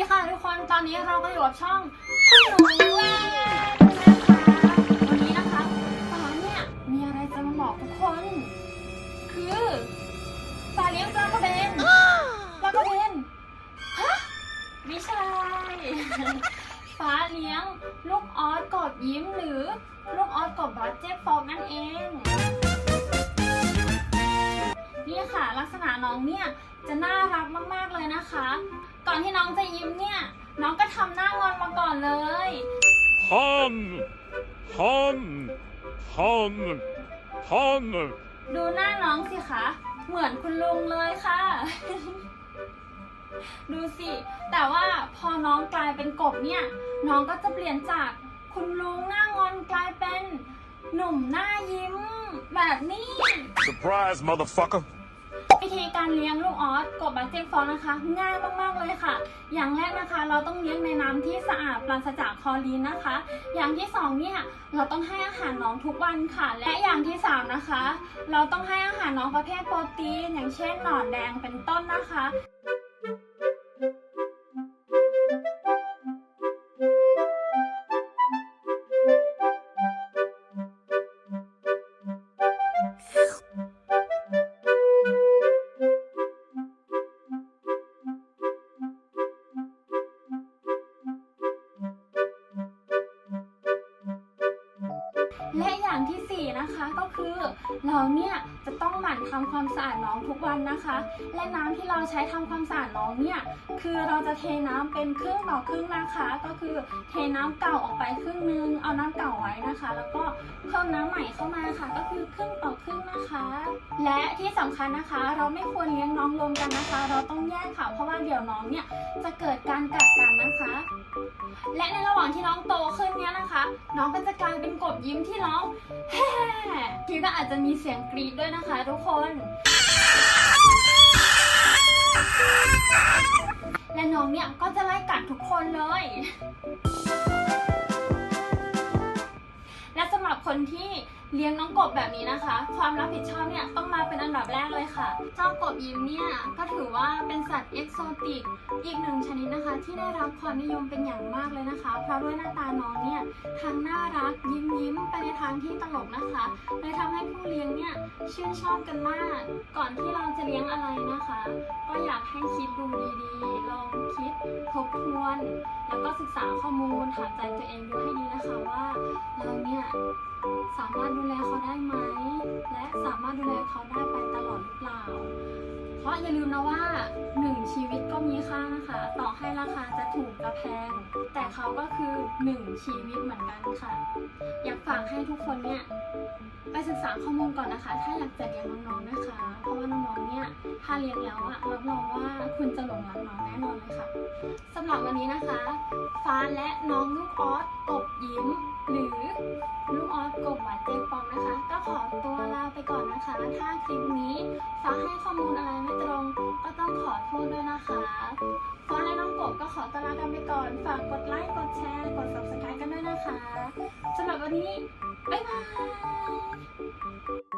ดีค่ะทุกคนตอนนี้เราก็อยู่กับช่องคุณหนูแลนด์นะคะวันนี้นะคะฟ้าเนี่ยมีอะไรจะมาบอกทุกคน คือฟ้าเลี้ยงปลากระเบนปลากระเบนฮะไม่ใช่ฟ้าเลี้ยงลูกออสกอบยิ้มหรือลูกออสกอบบัตเจ็ตฟอกนั่นเอง นี่ค่ะลักษณะน้องเนี่ย จะน่ารักมากๆเลยนะคะ ก่อนที่น้องจะยิ้มเนี่ย น้องก็ทำหน้างอนมาก่อนเลย Hum, hum, hum, hum. ดูหน้าน้องสิคะ เหมือนคุณลุงเลยค่ะ ดูสิ แต่ว่าพอน้องกลายเป็นกบเนี่ย น้องก็จะเปลี่ยนจากคุณลุงหน้างอนกลายเป็นหนุ่มหน้ายิ้ม แบบนี้ Surprise, motherfucker. วิธีการเลี้ยงลูกออสกบบัตเจ็ตฟองนะคะ ง่ายมากๆเลยค่ะ อย่างแรกนะคะ เราต้องเลี้ยงในน้ำที่สะอาดปราศจากคลอรีนนะคะ อย่างที่สองเนี่ยเราต้องให้อาหารน้องทุกวันค่ะ และอย่างที่สามนะคะ เราต้องให้อาหารน้องประเภทโปรตีนอย่างเช่นหนอนแดงเป็นต้นนะคะ และอย่างที่สี่นะคะก็คือเราเนี่ยจะต้องหมั่นทำความสะอาดน้องทุกวันนะคะ และน้ำที่เราใช้ทำความสะอาดน้องเนี่ยคือเราจะเทน้ำเป็นครึ่งต่อครึ่งนะคะ ก็คือเทน้ำเก่าออกไปครึ่งนึงเอาน้ำเก่าไว้นะคะ แล้วก็เพิ่มน้ำใหม่เข้ามาค่ะ ก็คือครึ่งต่อครึ่งนะคะ และที่สำคัญนะคะ เราไม่ควรเลี้ยงน้องรวมกันนะคะ เราต้องแยกค่ะ เพราะว่าเดี๋ยวน้องเนี่ยจะเกิดการกัดกันนะคะ และในระหว่างที่น้องโตขึ้นเนี่ยนะคะ น้องก็จะกลายเป็นกบยิ้มที่ร้องแฮ่ทีก็อาจจะมีเสียงกรี๊ดด้วยนะคะทุกคน และน้องเนี่ยก็จะไล่กัดทุกคนเลย และสำหรับคนที่เลี้ยงน้องกบแบบนี้นะคะ ความรับผิดชอบเนี่ยต้องมาเป็นอันดับแรกเลยค่ะ เจ้ากบยิ้มเนี่ยก็ถือว่าเป็นสัตว์เอกโซติกอีกหนึ่งชนิดนะคะ ที่ได้รับความนิยมเป็นอย่างมากเลยนะคะ เพราะด้วยหน้าตาน้องเนี่ยทั้งน่ารักยิ้มยิ้มไปในทางที่ตลกนะคะเลยทำให้ผู้เลี้ยงเนี่ยชื่นชอบกันมาก ก่อนที่เราจะเลี้ยงอะไรนะคะ ก็อยากให้คิดดูดีๆลองคิดท บทวน แล้วก็ศึกษาข้อมูลถามใจตัวเองดูให้ดีนะคะว่าเราเนี่ยสามารถดูแลเขาได้ไหม และสามารถดูแลเขาได้ไปตลอดหรือเปล่า เพราะอย่าลืมนะว่าหนึ่งชีวิตก็มีค่านะคะ ต่อให้ราคาจะถูกจะแพง แต่เขาก็คือหนึ่งชีวิตเหมือนกันค่ะ อยากฝากให้ทุกคนเนี่ยไปศึกษาข้อมูลก่อนนะคะ ถ้าอยากจะเลี้ยงน้องๆนะคะ เพราะว่าน้องๆเนี่ย ถ้าเลี้ยงแล้วอะรับรองว่าคุณจะหลงรักน้องแน่นอนเลยค่ะ หรับวันนี้นะคะ ฟ้าและน้องลูกออสกบยิ้ม หรือลูกออสกบหวานเจมปองนะคะ ก็ขอตัวลาไปก่อนนะคะ ถ้าคลิปนี้ฟ้าให้ข้อมูลอะไรไม่ตรง ก็ต้องขอโทษด้วยนะคะ ฟ้าและน้องกบก็ขอตัวลากันไปก่อน ฝากกดไลค์กดแชร์กด subscribe กันด้วยนะคะสำหรับวันนี้บ๊ายบาย